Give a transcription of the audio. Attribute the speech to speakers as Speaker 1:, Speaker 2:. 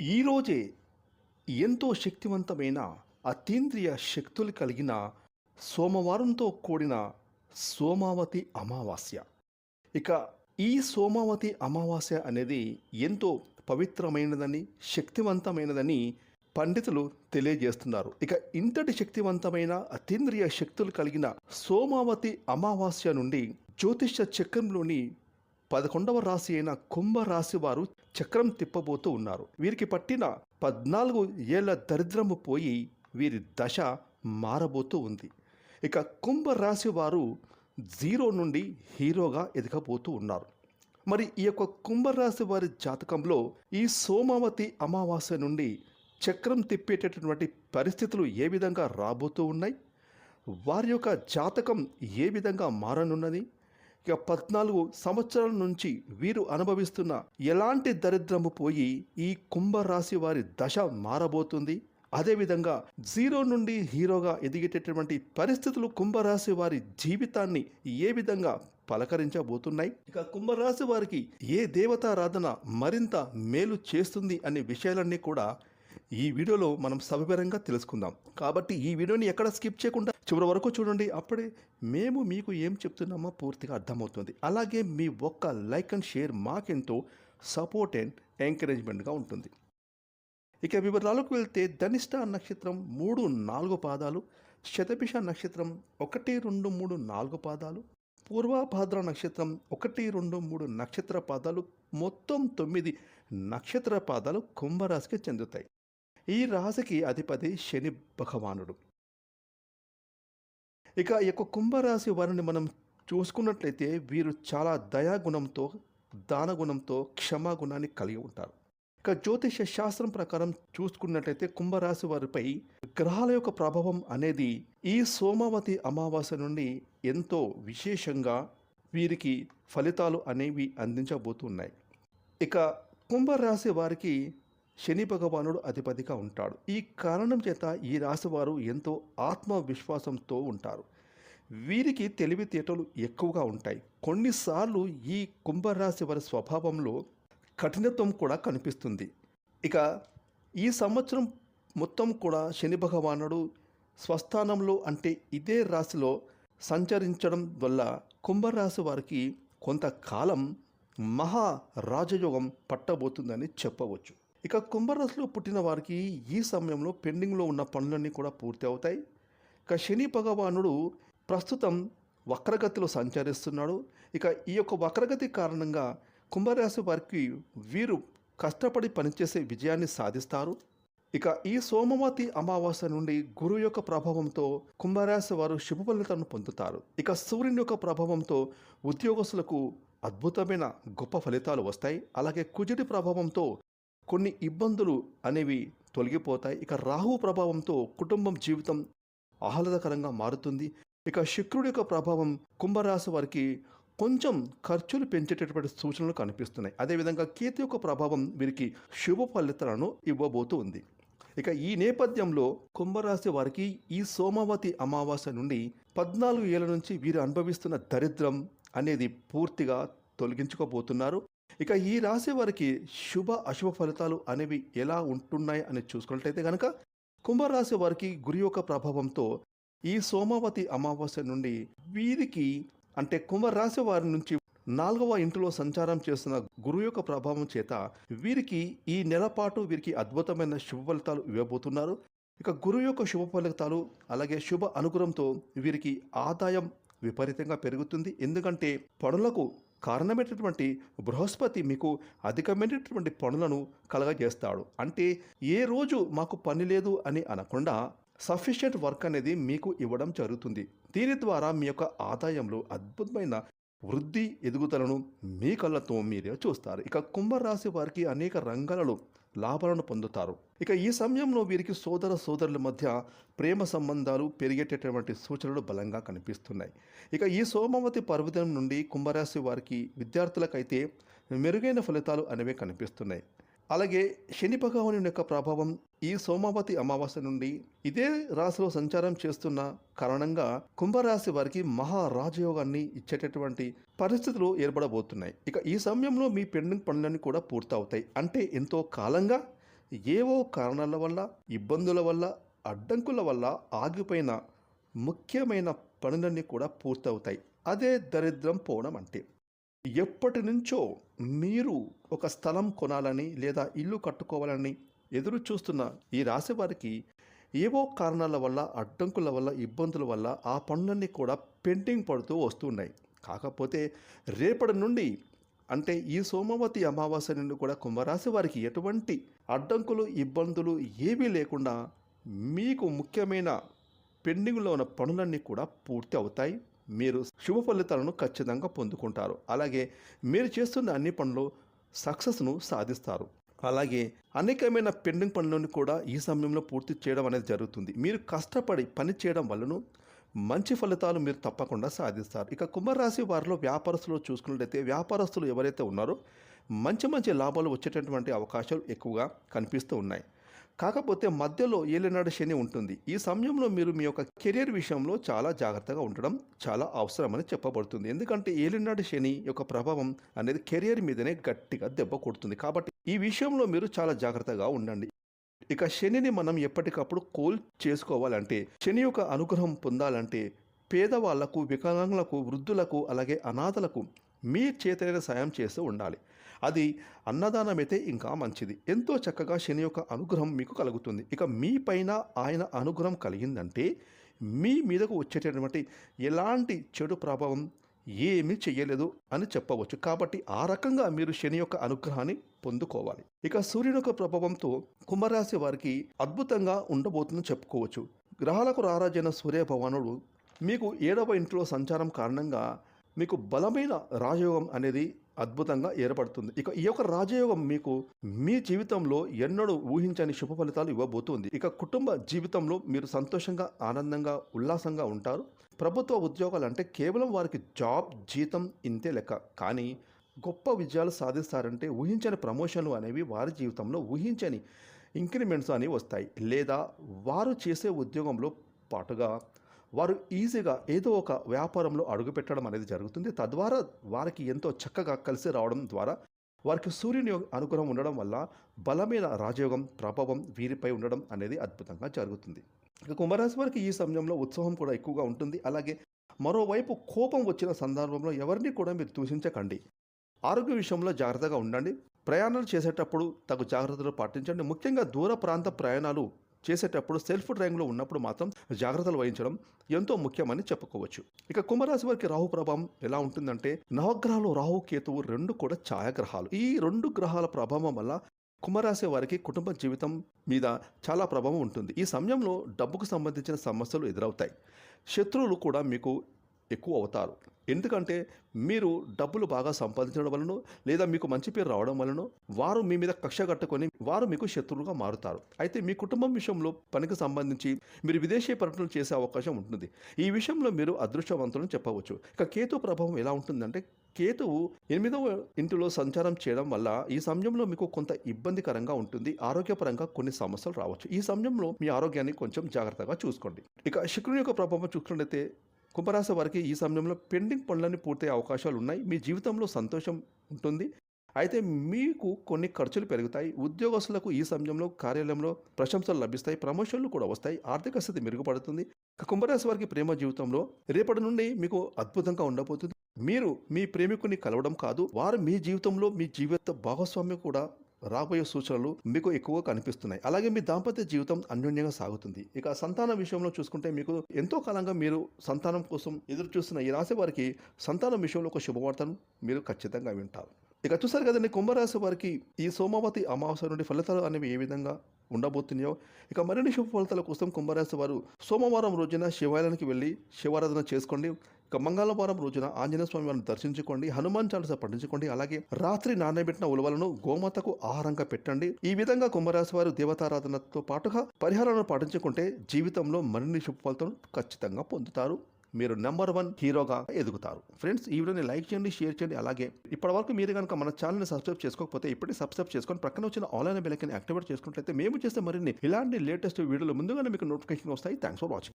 Speaker 1: ఈరోజే ఎంతో శక్తివంతమైన అతీంద్రియ శక్తులు కలిగిన సోమవారంతో కూడిన సోమావతి అమావాస్య. ఇక ఈ సోమావతి అమావాస్య అనేది ఎంతో పవిత్రమైనదని శక్తివంతమైనదని పండితులు తెలియజేస్తున్నారు. ఇక ఇంతటి శక్తివంతమైన అతీంద్రియ శక్తులు కలిగిన సోమావతి అమావాస్య నుండి జ్యోతిష చక్రంలోని పదకొండవ రాశి అయిన కుంభ రాశి వారు చక్రం తిప్పబోతూ ఉన్నారు. వీరికి పట్టిన పద్నాలుగు ఏళ్ళ దరిద్రము పోయి వీరి దశ మారబోతూ ఉంది. ఇక కుంభ రాశి వారు జీరో నుండి హీరోగా ఎదగబోతూ ఉన్నారు. మరి ఈ యొక్క కుంభరాశి వారి జాతకంలో ఈ సోమావతి అమావాస్య నుండి చక్రం తిప్పేటటువంటి పరిస్థితులు ఏ విధంగా రాబోతూ ఉన్నాయి? వారి యొక్క జాతకం ఏ విధంగా మారనున్నది? పద్నాలుగు సంవత్సరాల నుంచి వీరు అనుభవిస్తున్న ఎలాంటి దరిద్రము పోయి ఈ కుంభరాశి వారి దశ మారబోతుంది? అదేవిధంగా జీరో నుండి హీరోగా ఎదిగేటటువంటి పరిస్థితులు కుంభరాశి వారి జీవితాన్ని ఏ విధంగా పలకరించబోతున్నాయి? ఇక కుంభరాశి వారికి ఏ దేవతారాధన మరింత మేలు చేస్తుంది అనే విషయాలన్నీ కూడా ఈ వీడియోలో మనం సవివరంగా తెలుసుకుందాం. కాబట్టి ఈ వీడియోని ఎక్కడ స్కిప్ చేయకుండా చివరి వరకు చూడండి. అప్పుడే మేము మీకు ఏం చెప్తున్నామో పూర్తిగా అర్థమవుతుంది. అలాగే మీ ఒక్క లైక్ అండ్ షేర్ మాకెంతో సపోర్ట్ అండ్ ఎంకరేజ్మెంట్గా ఉంటుంది. ఇక వివరాలకు వెళ్తే ధనిష్ట నక్షత్రం మూడు నాలుగు పాదాలు శతభిష నక్షత్రం ఒకటి రెండు మూడు నాలుగు పాదాలు పూర్వాభాద్ర నక్షత్రం ఒకటి రెండు మూడు నక్షత్ర పాదాలు మొత్తం తొమ్మిది నక్షత్ర పాదాలు కుంభరాశికి చెందుతాయి. ఈ రాశికి అధిపతి శని భగవానుడు. ఇక ఈ యొక్క కుంభరాశి వారిని మనం చూసుకున్నట్లయితే వీరు చాలా దయాగుణంతో దానగుణంతో క్షమాగుణాన్ని కలిగి ఉంటారు. ఇక జ్యోతిష శాస్త్రం ప్రకారం చూసుకున్నట్లయితే కుంభరాశి వారిపై గ్రహాల యొక్క ప్రభావం అనేది ఈ సోమావతి అమావాస్య నుండి ఎంతో విశేషంగా వీరికి ఫలితాలు అనేవి అందించబోతున్నాయి. ఇక కుంభరాశి వారికి శని భగవానుడు అధిపతిగా ఉంటాడు. ఈ కారణం చేత ఈ రాశి వారు ఎంతో ఆత్మవిశ్వాసంతో ఉంటారు. వీరికి తెలివితేటలు ఎక్కువగా ఉంటాయి. కొన్నిసార్లు ఈ కుంభరాశి వారి స్వభావంలో కఠినత్వం కూడా కనిపిస్తుంది. ఇక ఈ సంవత్సరం మొత్తం కూడా శని భగవానుడు స్వస్థానంలో అంటే ఇదే రాశిలో సంచరించడం వల్ల కుంభరాశి వారికి కొంతకాలం మహా రాజయోగం పట్టబోతుందని చెప్పవచ్చు. ఇక కుంభరాశిలో పుట్టిన వారికి ఈ సమయంలో పెండింగ్లో ఉన్న పనులన్నీ కూడా పూర్తి అవుతాయి. ఇక శని భగవానుడు ప్రస్తుతం వక్రగతిలో సంచరిస్తున్నాడు. ఇక ఈ యొక్క వక్రగతి కారణంగా కుంభరాశి వారికి వీరు కష్టపడి పనిచేసే విజయాన్ని సాధిస్తారు. ఇక ఈ సోమవతి అమావాస్య నుండి గురువు యొక్క ప్రభావంతో కుంభరాశి వారు శుభ ఫలితాలను పొందుతారు. ఇక సూర్యుని యొక్క ప్రభావంతో ఉద్యోగస్తులకు అద్భుతమైన గొప్ప ఫలితాలు వస్తాయి. అలాగే కుజుడి ప్రభావంతో కొన్ని ఇబ్బందులు అనేవి తొలగిపోతాయి. ఇక రాహు ప్రభావంతో కుటుంబం జీవితం ఆహ్లాదకరంగా మారుతుంది. ఇక శుక్రుడి యొక్క ప్రభావం కుంభరాశి వారికి కొంచెం ఖర్చులు పెంచేటటువంటి సూచనలు కనిపిస్తున్నాయి. అదేవిధంగా కేతు యొక్క ప్రభావం వీరికి శుభ ఫలితాలను ఇవ్వబోతూ ఉంది. ఇక ఈ నేపథ్యంలో కుంభరాశి వారికి ఈ సోమవతి అమావాస్య నుండి పద్నాలుగు ఏళ్ళ నుంచి వీరు అనుభవిస్తున్న దరిద్రం అనేది పూర్తిగా తొలగించుకోబోతున్నారు. ఇక ఈ రాశి వారికి శుభ అశుభ ఫలితాలు అనేవి ఎలా ఉంటున్నాయి అని చూసుకున్నట్లయితే కనుక కుంభరాశి వారికి గురి యొక్క ప్రభావంతో ఈ సోమావతి అమావాస్య నుండి వీరికి అంటే కుంభరాశి వారి నుంచి నాలుగవ ఇంటిలో సంచారం చేస్తున్న గురువు యొక్క ప్రభావం చేత వీరికి ఈ నెలపాటు వీరికి అద్భుతమైన శుభ ఫలితాలు ఇవ్వబోతున్నారు. ఇక గురువు యొక్క శుభ ఫలితాలు అలాగే శుభ అనుగ్రహంతో వీరికి ఆదాయం విపరీతంగా పెరుగుతుంది. ఎందుకంటే పనులకు కారణమైనటువంటి బృహస్పతి మీకు అధికమైనటువంటి పనులను కలగజేస్తాడు. అంటే ఏ రోజు మాకు పని లేదు అని అనకుండా సఫిషియెంట్ వర్క్ అనేది మీకు ఇవ్వడం జరుగుతుంది. దీని ద్వారా మీ యొక్క ఆదాయంలో అద్భుతమైన వృద్ధి ఎదుగుదలను మీ కళ్ళతో మీరే చూస్తారు. ఇక కుంభరాశి వారికి అనేక రంగాలలో లాభాలను పొందుతారు. ఇక ఈ సమయంలో వీరికి సోదర సోదరుల మధ్య ప్రేమ సంబంధాలు పెరిగేటటువంటి సూచనలు బలంగా కనిపిస్తున్నాయి. ఇక ఈ సోమవతి పర్వతం నుండి కుంభరాశి వారికి విద్యార్థులకైతే మెరుగైన ఫలితాలు అనేవి కనిపిస్తున్నాయి. అలాగే శని భగవాను యొక్క ప్రభావం ఈ సోమావతి అమావాస్య నుండి ఇదే రాశిలో సంచారం చేస్తున్న కారణంగా కుంభరాశి వారికి మహా రాజయోగాన్ని ఇచ్చేటటువంటి పరిస్థితులు ఏర్పడబోతున్నాయి. ఇక ఈ సమయంలో మీ పెండింగ్ పనులన్నీ కూడా పూర్తవుతాయి. అంటే ఎంతో కాలంగా ఏవో కారణాల వల్ల ఇబ్బందుల వల్ల అడ్డంకుల వల్ల ఆగిపోయిన ముఖ్యమైన పనులన్నీ కూడా పూర్తవుతాయి. అదే దరిద్రం పోవడం అంటే. ఎప్పటి నుంచో మీరు ఒక స్థలం కొనాలని లేదా ఇల్లు కట్టుకోవాలని ఎదురు చూస్తున్న ఈ రాశి వారికి ఏవో కారణాల వల్ల అడ్డంకుల వల్ల ఇబ్బందుల వల్ల ఆ పనులన్నీ కూడా పెండింగ్ పడుతూ వస్తున్నాయి. కాకపోతే రేపటి నుండి అంటే ఈ సోమవతి అమావాస్య నుండి కూడా కుంభరాశి వారికి ఎటువంటి అడ్డంకులు ఇబ్బందులు ఏవీ లేకుండా మీకు ముఖ్యమైన పెండింగ్లో ఉన్న పనులన్నీ కూడా పూర్తి అవుతాయి. మీరు శుభ ఫలితాలను ఖచ్చితంగా పొందుకుంటారు. అలాగే మీరు చేస్తున్న అన్ని పనులు సక్సెస్ను సాధిస్తారు. అలాగే అనేకమైన పెండింగ్ పనులను కూడా ఈ సమయంలో పూర్తి చేయడం అనేది జరుగుతుంది. మీరు కష్టపడి పని చేయడం వలన మంచి ఫలితాలు మీరు తప్పకుండా సాధిస్తారు. ఇక కుంభరాశి వారిలో వ్యాపారస్తులు చూసుకున్నట్లయితే వ్యాపారస్తులు ఎవరైతే ఉన్నారో మంచి మంచి లాభాలు వచ్చేటటువంటి అవకాశాలు ఎక్కువగా కనిపిస్తూ ఉన్నాయి. కాకపోతే మధ్యలో ఏలినాడు శని ఉంటుంది. ఈ సమయంలో మీరు మీ యొక్క కెరీర్ విషయంలో చాలా జాగ్రత్తగా ఉండడం చాలా అవసరమని చెప్పబడుతుంది. ఎందుకంటే ఏలినాడు శని యొక్క ప్రభావం అనేది కెరీర్ మీదనే గట్టిగా దెబ్బ కొడుతుంది. కాబట్టి ఈ విషయంలో మీరు చాలా జాగ్రత్తగా ఉండండి. ఇక శనిని మనం ఎప్పటికప్పుడు కోల్ చేసుకోవాలంటే శని యొక్క అనుగ్రహం పొందాలంటే పేదవాళ్ళకు వికలాంగులకు వృద్ధులకు అలాగే అనాథలకు మీ చేతనైన సాయం చేస్తూ ఉండాలి. అది అన్నదానం అయితే ఇంకా మంచిది. ఎంతో చక్కగా శని యొక్క అనుగ్రహం మీకు కలుగుతుంది. ఇక మీ పైన ఆయన అనుగ్రహం కలిగిందంటే మీ మీదకు వచ్చేటటువంటి ఎలాంటి చెడు ప్రభావం ఏమీ చెయ్యలేదు అని చెప్పవచ్చు. కాబట్టి ఆ రకంగా మీరు శని యొక్క అనుగ్రహాన్ని పొందుకోవాలి. ఇక సూర్యుని యొక్క ప్రభావంతో కుంభరాశి వారికి అద్భుతంగా ఉండబోతుందని చెప్పుకోవచ్చు. గ్రహాలకు రారాజైన సూర్య భగవానుడు మీకు ఏడవ ఇంట్లో సంచారం కారణంగా మీకు బలమైన రాజయోగం అనేది అద్భుతంగా ఏర్పడుతుంది. ఇక ఈ యొక్క రాజయోగం మీకు మీ జీవితంలో ఎన్నడూ ఊహించని శుభ ఫలితాలు ఇవ్వబోతుంది. ఇక కుటుంబ జీవితంలో మీరు సంతోషంగా ఆనందంగా ఉల్లాసంగా ఉంటారు. ప్రభుత్వ ఉద్యోగాలు అంటే కేవలం వారికి జాబ్ జీతం ఇంతే లెక్క. కానీ గొప్ప విజయాలు సాధిస్తారంటే ఊహించని ప్రమోషన్లు అనేవి వారి జీవితంలో ఊహించని ఇంక్రిమెంట్స్ అనేవి వస్తాయి. లేదా వారు చేసే ఉద్యోగంలో పాటుగా వారు ఈజీగా ఏదో ఒక వ్యాపారంలో అడుగుపెట్టడం అనేది జరుగుతుంది. తద్వారా వారికి ఎంతో చక్కగా కలిసి రావడం ద్వారా వారికి సూర్యుని అనుగ్రహం ఉండడం వల్ల బలమైన రాజయోగం ప్రభావం వీరిపై ఉండడం అనేది అద్భుతంగా జరుగుతుంది. ఇక కుంభరాశి వారికి ఈ సమయంలో ఉత్సాహం కూడా ఎక్కువగా ఉంటుంది. అలాగే మరోవైపు కోపం వచ్చిన సందర్భంలో ఎవరిని కూడా మీరు దూషించకండి. ఆరోగ్య విషయంలో జాగ్రత్తగా ఉండండి. ప్రయాణాలు చేసేటప్పుడు తగు జాగ్రత్తలు పాటించండి. ముఖ్యంగా దూర ప్రాంత ప్రయాణాలు చేసేటప్పుడు సెల్ఫ్ డ్రైవింగ్లో ఉన్నప్పుడు మాత్రం జాగ్రత్తలు వహించడం ఎంతో ముఖ్యమని చెప్పుకోవచ్చు. ఇక కుంభరాశి వారికి రాహు ప్రభావం ఎలా ఉంటుందంటే నవగ్రహాలు రాహు కేతువు రెండు కూడా ఛాయాగ్రహాలు. ఈ రెండు గ్రహాల ప్రభావం వల్ల కుంభరాశి వారికి కుటుంబ జీవితం మీద చాలా ప్రభావం ఉంటుంది. ఈ సమయంలో డబ్బుకు సంబంధించిన సమస్యలు ఎదురవుతాయి. శత్రువులు కూడా మీకు ఎక్కువ అవుతారు. ఎందుకంటే మీరు డబ్బులు బాగా సంపాదించడం వలన లేదా మీకు మంచి పేరు రావడం వలన వారు మీ మీద కక్ష కట్టుకొని వారు మీకు శత్రువులుగా మారుతారు. అయితే మీ కుటుంబం విషయంలో పనికి సంబంధించి మీరు విదేశీ పర్యటనలు చేసే అవకాశం ఉంటుంది. ఈ విషయంలో మీరు అదృష్టవంతులను చెప్పవచ్చు. ఇక కేతు ప్రభావం ఎలా ఉంటుందంటే కేతువు ఎనిమిదవ ఇంటిలో సంచారం చేయడం వల్ల ఈ సమయంలో మీకు కొంత ఇబ్బందికరంగా ఉంటుంది. ఆరోగ్యపరంగా కొన్ని సమస్యలు రావచ్చు. ఈ సమయంలో మీ ఆరోగ్యాన్ని కొంచెం జాగ్రత్తగా చూసుకోండి. ఇక శుక్రుని యొక్క ప్రభావం చూసుకున్నట్లయితే కుంభరాశి వారికి ఈ సమయంలో పెండింగ్ పనులన్నీ పూర్తయ్యే అవకాశాలు ఉన్నాయి. మీ జీవితంలో సంతోషం ఉంటుంది. అయితే మీకు కొన్ని ఖర్చులు పెరుగుతాయి. ఉద్యోగస్తులకు ఈ సమయంలో కార్యాలయంలో ప్రశంసలు లభిస్తాయి. ప్రమోషన్లు కూడా వస్తాయి. ఆర్థిక స్థితి మెరుగుపడుతుంది. కుంభరాశి వారికి ప్రేమ జీవితంలో రేపటి నుండి మీకు అద్భుతంగా ఉండబోతుంది. మీరు మీ ప్రేమికుని కలవడం కాదు. వారు మీ జీవితంలో మీ జీవిత భాగస్వామ్యం కూడా రాబోయే సూచనలు మీకు ఎక్కువగా కనిపిస్తున్నాయి. అలాగే మీ దాంపత్య జీవితం అన్యోన్యంగా సాగుతుంది. ఇక సంతాన విషయంలో చూసుకుంటే మీకు ఎంతో కాలంగా మీరు సంతానం కోసం ఎదురు చూస్తున్న ఈ రాశి వారికి సంతానం విషయంలో ఒక శుభవార్తను మీరు ఖచ్చితంగా వింటారు. ఇక చూసారు కదండి కుంభరాశి వారికి ఈ సోమవతి అమావాస్య నుండి ఫలితాలు అనేవి ఏ విధంగా ఉండబోతున్నాయో. ఇక మరిన్ని శుభ ఫలితాల కోసం కుంభరాశి వారు సోమవారం రోజున శివాలయానికి వెళ్ళి శివారాధన చేసుకోండి. ఇక మంగళవారం రోజున ఆంజనేయ స్వామి వారిని దర్శించుకోండి. హనుమాన్ చాలీస పఠించుకోండి. అలాగే రాత్రి నానబెట్టిన ఉలవలను గోమాతకు ఆహారంగా పెట్టండి. ఈ విధంగా కుంభరాశి వారు దేవతారాధనతో పాటుగా పరిహారాలను పాటించుకుంటే జీవితంలో మరిన్ని శుభ ఫలితాలను ఖచ్చితంగా పొందుతారు. మీరు నెంబర్ వన్ హీరోగా ఎదుగుతారు. ఫ్రెండ్స్ ఈ వీడియోని లైక్ చేయండి షేర్ చేయండి. అలాగే ఇప్పటివరకు మీరు కనుక మన ఛానల్ని సబ్స్క్రైబ్ చేసుకోకపోతే ఇప్పటికే సబ్స్క్రైబ్ చేసుకొని ప్రక్కన వచ్చిన ఆన్లైన్ బెలైకన్ యాక్టివేట్ చేసుకున్నట్లయితే మేము చేస్తే మరిన్ని ఇలాంటి లేటెస్ట్ వీడియోలు ముందుగానే మీకు నోటిఫికేషన్ వస్తాయి. Thanks for watching